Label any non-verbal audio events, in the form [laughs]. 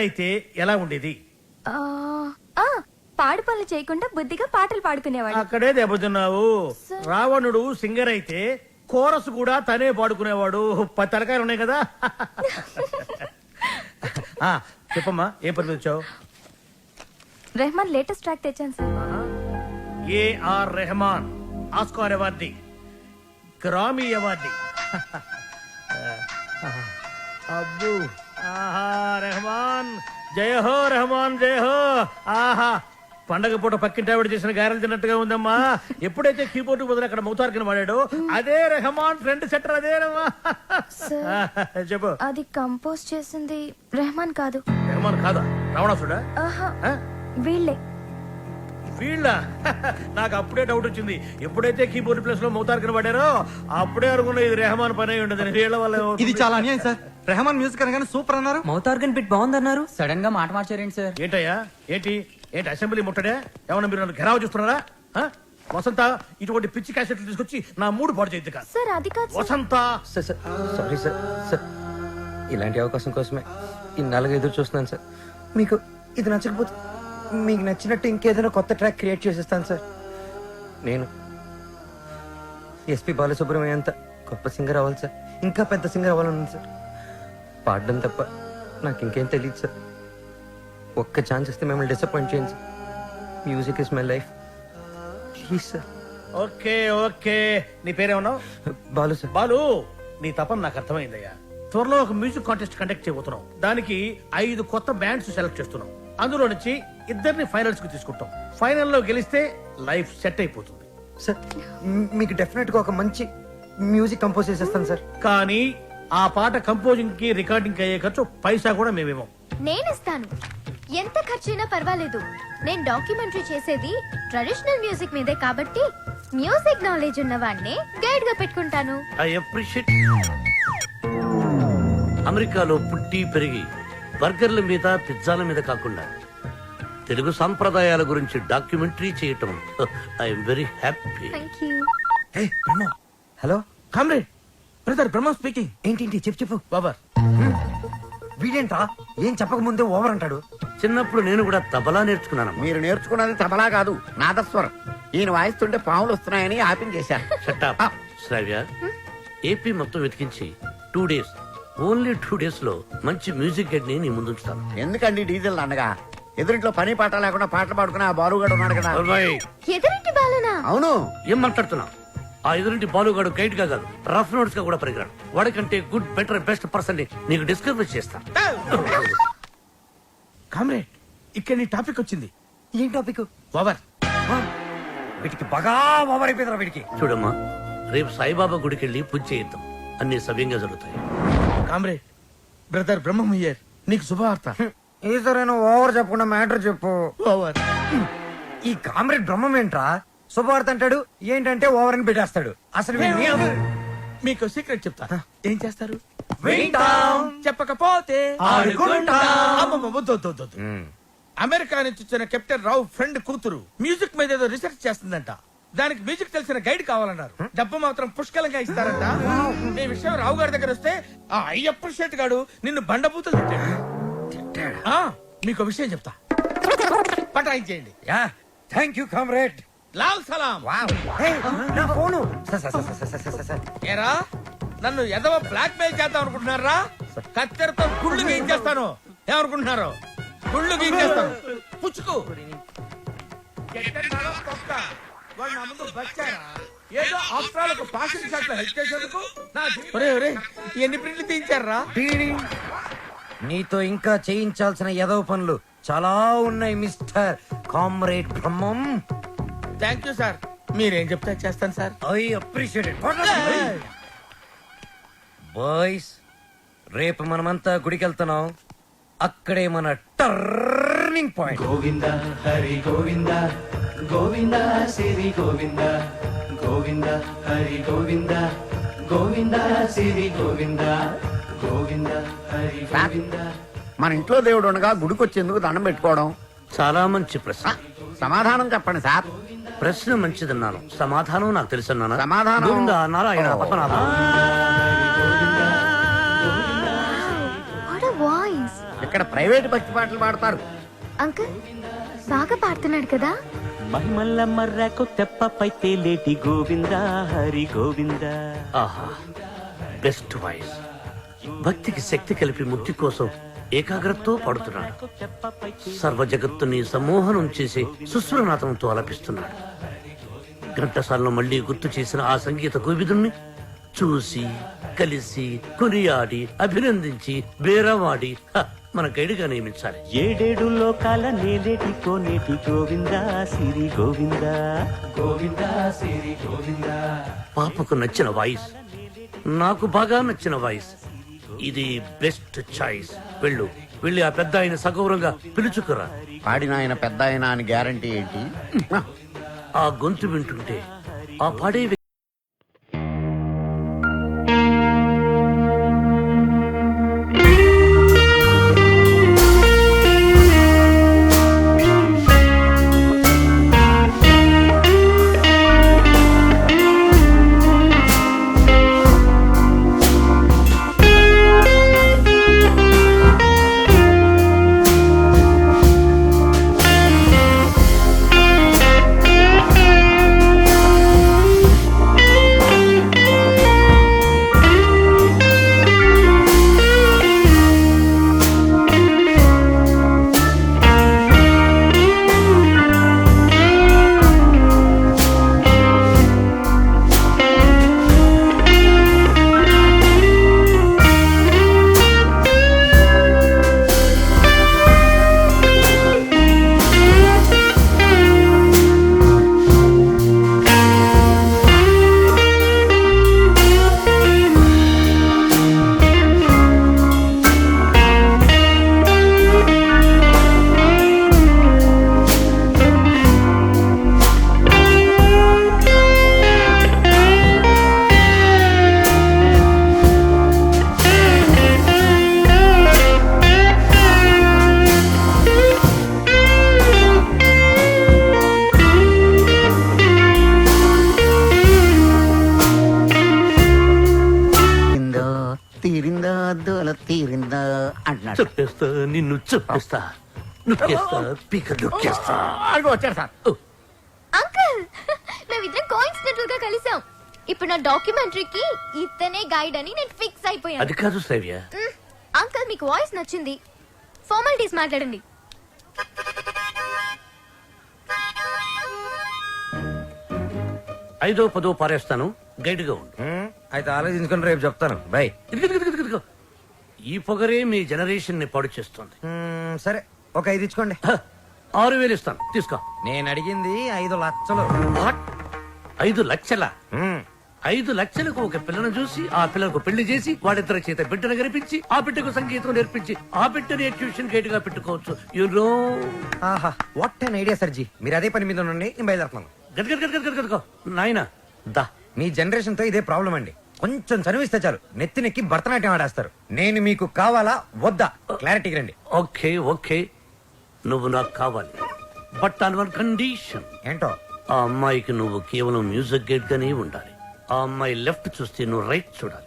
అయితే ఎలా ఉండేది? పాడు పనులు చేయకుండా బుద్ధిగా పాటలు పాడుకునేవాడు. అక్కడే దెబ్బతిన్నావు. రావణుడు సింగర్ అయితే కోరస్ కూడా తనే పాడుకునేవాడు. పది తలకాయలు ఉన్నాయి కదా. ఆ, చెప్పమ్మా ఏం పని వచ్చావు? రెహమాన్ లేటెస్ట్ ట్రాక్ తెచ్చాను sir. AR Rahman Oscar awardee Grammy awardee. అబ్బు. ఆహా రెహమాన్. జయ హో రెహమాన్ జయ హో ఆహా. పండగ పూట పక్కింటి ఆవిడ చేసిన గారెలు తిన్నట్టుగా ఉందమ్మా. ఎప్పుడైతే కీబోర్డ్ బదులు అక్కడ మౌతార్కిన వాడాడో అదే రెహమాన్ ఫ్రెండ్ సెటర్ అదేనమ్మా సార్ చెప్పు. అది కంపోజ్ చేసింది రెహమాన్ కాదు. రెహమాన్ కాదా? రావణాసుడా ఆహా? వీళ్ళే. వీళ్ళ? నాకు అప్పుడే డౌట్ వచ్చింది. ఎప్పుడైతే కీబోర్డ్ ప్లేస్లో మౌతార్కిన పడారో అప్పుడే అనుకున్నా ఇది రెహమాన్ పని అయి ఉండదు వీళ్ళ వల్ల ఇది చాలా అన్యాయం సార్. రెహమాన్ మ్యూజిక్ అనగానే సూపర్ అన్నారు. మౌత్ ఆర్గన్ బిట్ బాగుందన్నారు. సడన్గా మాట మార్చారేంటి సార్? ఏంటయ్యా? ఏంటి? ఏంటి అసెంబ్లీ ముట్టడే? ఏమన్నా మీరు నన్ను ఘెరావు చూస్తున్నారా? ఆ? వసంత ఇటువంటి పిచ్చి క్యాసెట్లు తీసుకొచ్చి నా మూడు పాడు చేయద్దు కాదు సార్ అది కాదు. వసంత! సార్ సార్ సారీ ఇలాంటి అవకాశం కోసమే ఇన్నాళ్ళుగా ఎదురు చూస్తున్నాను సార్. మీకు ఇది నచ్చకపోతే మీకు నచ్చినట్టు ఇంకేదైనా కొత్త ట్రాక్ క్రియేట్ చేసేస్తాను సార్. నేను ఎస్పి బాలసుబ్రహ్మణ్యం అంత గొప్ప సింగర్ అవ్వాలి సార్. ఇంకా పెద్ద సింగర్ అవ్వాలని సార్. పాడడం తప్ప నాకు ఇంకేం తెలియదు సార్. ఒక్క ఛాన్స్ ఇస్తే మిమ్మల్ని డిసప్పాయింట్ చేయండి sir. Music is my life please sir okay okay. నీ పేరేమన్నావు? బాలు సార్ బాలు నీ తపన నాకు అర్థమైందయ్యా. త్వరలో ఒక మ్యూజిక్ కాంటెస్ట్ కండక్ట్ చేయబోతున్నాం. దానికి ఐదు కొత్త బ్యాండ్స్ సెలెక్ట్ చేస్తున్నాం. అందులో నుంచి ఇద్దరిని ఫైనల్స్కి తీసుకుంటాం. ఫైనల్లో గెలిస్తే లైఫ్ సెట్ అయిపోతుంది. సార్ మీకు డెఫినెట్గా ఒక మంచి మ్యూజిక్ కంపోజ్ చేసేస్తాను సార్ కానీ ఆ పాట కంపోజింగ్కి రికార్డింగ్ అయ్యే ఖర్చు పైసా కూడా మేమేమో. నేను ఇస్తాను. ఎంత ఖర్చైనా పర్వాలేదు. నేను డాక్యుమెంటరీ చేసేది ట్రెడిషనల్ మ్యూజిక్ మీదే కాబట్టి మ్యూజిక్ నాలెడ్జ్ ఉన్న వాడిని గైడ్గా పెట్టుకుంటాను. I appreciate. అమెరికాలో పుట్టి పెరిగి బర్గర్ల మీద పిజ్జాల మీద కాకుండా తెలుగు సాంప్రదాయాల గురించి డాక్యుమెంటరీ చేయటం. [laughs] I'm very happy. Thank you hello comrade. Brother Brahma speaking ఏంటి చెప్పు చెప్పు. బాబర్ వీడేంట్రా? ఏం చెప్పక ముందే ఓవర్ అంటాడు. చిన్నప్పుడు నేను కూడా తబలా నేర్చుకున్నాను మీరు నేర్చుకున్నది తబలా కాదు నాదస్వరం. ఈయన వాయిస్తుంటే పాములు వస్తున్నాయని ఆపించేశారు శ్రావ్య. ఏపీ మొత్తం వెతికించి టూ డేస్ ఓన్లీ టూ డేస్లో మంచి మ్యూజిక్ గైడ్ని ముందుంచుతాను. ఎందుకండి డీజిల్ అండగా ఎదురింట్లో పని పాట లేకుండా పాటలు పాడుకునే ఆ బాలుగాడు ఉన్నాడు కదా. ఎదురింటి బాలునా? అవును. ఏం మాట్లాడుతున్నావు? ఆ ఎదురింటి బాలుగాడు గైడ్గా కాదు రఫ్ నోట్స్గా కూడా పరిగరాడు వాడికంటే గుడ్ బెటర్ బెస్ట్ పర్సన్ని నీకు డిస్కవర్ చేస్తా. కామ్రేడ్ ఇక్కడ నీ టాపిక్ వచ్చింది. ఏం టాపిక్? ఓవర్ వీటికి బాగా ఓవర్ అయిపోయిందిరా వీడికి. చూడమ్మా రేపు సాయిబాబా గుడికి వెళ్ళి పూజ చేయిద్దాం. అన్ని సవ్యంగా జరుగుతాయి. కామ్రేడ్ బ్రదర్ బ్రహ్మం హియర్ నీకు శుభవార్త. ఈసారైనా ఓవర్ చెప్పకుండా మ్యాటర్ చెప్పు. ఓవర్ ఈ కామ్రేడ్ బ్రహ్మం ఏంట్రా శుభవార్త అంటాడు ఏంటంటే ఓవర్ అని పెట్టేస్తాడు. అసలు వీడిని- మీకు సీక్రెట్ చెప్తా. ఏం చేస్తారు? వింటాం. చెప్పకపోతే ఆడుకుంటాం. అమ్మమ్మ, వద్దు, వద్దు, వద్దు, వద్దు. అమెరికా నుంచి వచ్చిన కెప్టెన్ రావు ఫ్రెండ్ కూతురు మ్యూజిక్ మీద ఏదో రీసెర్చ్ చేస్తుందంట. దానికి మ్యూజిక్ తెలిసిన గైడ్ కావాలన్నారు. డబ్బు మాత్రం పుష్కలంగా ఇస్తారంట. ఈ విషయం రావు గారి దగ్గర వస్తే ఆ అయ్యప్ప షెట్ గాడు నిన్ను బండబూతులు తిట్టాడు. ఆ, మీకు విషయం చెప్తా. పటాయించేయండి యా థ్యాంక్ యూ కామ్రేడ్ లాల్ సలాం. వావ్. నా ఫోను. ఏరా నన్ను ఎదవ బ్లాక్ మెయిల్ చేద్దాం అనుకుంటున్నారా కత్తెరతో గుళ్ళు గీయించేస్తాను. ఏమనుకుంటున్నారు? గుళ్ళు గీయించేస్తాను. పుచ్చుకు? ఏదో పాసింగ్ షాట్ హెల్ప్ చేసేందుకు? ఎన్ని ప్రింట్లు తీయించారా? టీడీ. నీతో ఇంకా చేయించాల్సిన ఎదవ పనులు చాలా ఉన్నాయి mister comrade Brahmam. Thank you sir మీరేం చెప్తే చేస్తాను సార్ ఐ అప్రిషియేట్ బాయ్స్ రేపు మనమంతా గుడికి వెళ్తున్నాం అక్కడే మన టర్నింగ్ పాయింట్ గోవింద హరి గోవింద గోవింద సిరి గోవింద గోవింద హరి గోవింద గోవింద సిరి గోవింద గోవింద హరి గోవింద. మన ఇంట్లో దేవుడు ఉండగా గుడికి వచ్చేందుకు దండం పెట్టుకోవడం. చాలా మంచి ప్రశ్న. సమాధానం చెప్పండి సార్. ప్రశ్న మంచిదన్నాను. సమాధానం నాకు తెలుసన్నానా సమాధానం- గోవింద నారాయణ ఓ. పద్మనాభ. వాట్ వాయిస్ ఇక్కడ ప్రైవేట్ భక్తి పాటలు పాడతారు. అంకుల్ బాగా పాడుతున్నాడు కదా? మహిమల్ల మర్రకు తెప్పపై తేలేటి గోవింద హరి గోవింద. ఆహా బెస్ట్ వాయిస్ భక్తికి శక్తి కలిపి ముక్తి కోసం ఏకాగ్రతతో పాడుతున్నాడు. సర్వ జగత్తుని సమ్మోహనం చేసి సుస్వరనాథంతో ఆలపిస్తున్నాడు ఘంటసాలను మళ్ళీ గుర్తు చేసిన ఆ సంగీత కోవిదుణ్ణి చూసి కలిసి కొనియాడి అభినందించి బేరవాడి మన గైడ్గా నియమించాలి. ఏడేడు లోకాల నేలేటి కోనేటి గోవింద సిరి గోవింద? గోవింద సిరి గోవింద? పాపకు నచ్చిన వాయిస్ నాకు బాగా నచ్చిన వాయిస్ ఇది బెస్ట్ చాయిస్ వెళ్ళు. వెళ్ళి ఆ పెద్ద ఆయన సగౌరవంగా పిలుచుకురా. పాడిన ఆయన పెద్ద ఆయన అని గ్యారంటీ ఏంటి? ఆ గొంతు వింటుంటే ఆ పాడే చెప్పేస్తా నిన్ను చెప్పేస్తా నొక్కేస్తా పీక నొక్కేస్తా. అదిగో వచ్చాడు సార్ అంకుల్ మేమిద్దరం కోఇన్సిడెంటల్గా కలిసాం. ఇప్పుడు నా డాక్యుమెంటరీకి ఇతనే గైడ్ అని నేను ఫిక్స్ అయిపోయాను. అది కాదు శ్రవ్య. మ్, అంకుల్ మీకు వాయిస్ నచ్చింది. ఫార్మాలిటీస్ మాట్లాడండి. ఐదో పదో పారేస్తాను. గైడ్గా ఉండు. అయితే ఆలోచించుకుని రేపు చెప్తాను. బై. ఈ పొగరే మీ జనరేషన్ని పాడు చేస్తుంది. సరే ఒక ఐదు ఇచ్చుకోండి. హ, ఆరు వేలు ఇస్తాను. తీసుకో. నేను అడిగింది ఐదు లక్షలు? ఐదు లక్షల? ఐదు లక్షలకు ఒక పిల్లను చూసి ఆ పిల్లకు పెళ్ళి చేసి వాడిద్దరి చేత బిడ్డను కనిపించి ఆ బిడ్డకు సంగీతం నేర్పించి ఆ బిడ్డని ట్యూషన్ గైడ్గా పెట్టుకోవచ్చు. యూనో ఆహా వాట్ అన్ ఐడియా సర్జీ. మీరు అదే పని మీద ఉండండి నేను బయలుదేరుతున్నాను. గదగదగదగదగో నాయన దా మీ జనరేషన్తో ఇదే ప్రాబ్లం అండి. కొంచెం చదివిస్తే చాలు. నెత్తినెక్కి భరతనాట్యం ఆడేస్తారు. నేను మీకు కావాలా? వద్దా? క్లారిటీకి రండి. Okay okay. నువ్వు నాకు కావాలి. బట్ ఆన్ వన్ కండిషన్ ఏంటో? ఆ అమ్మాయికి నువ్వు కేవలం మ్యూజిక్ గైడ్ గానే ఉండాలి. ఆ అమ్మాయి లెఫ్ట్ చూస్తే నువ్వు రైట్ చూడాలి.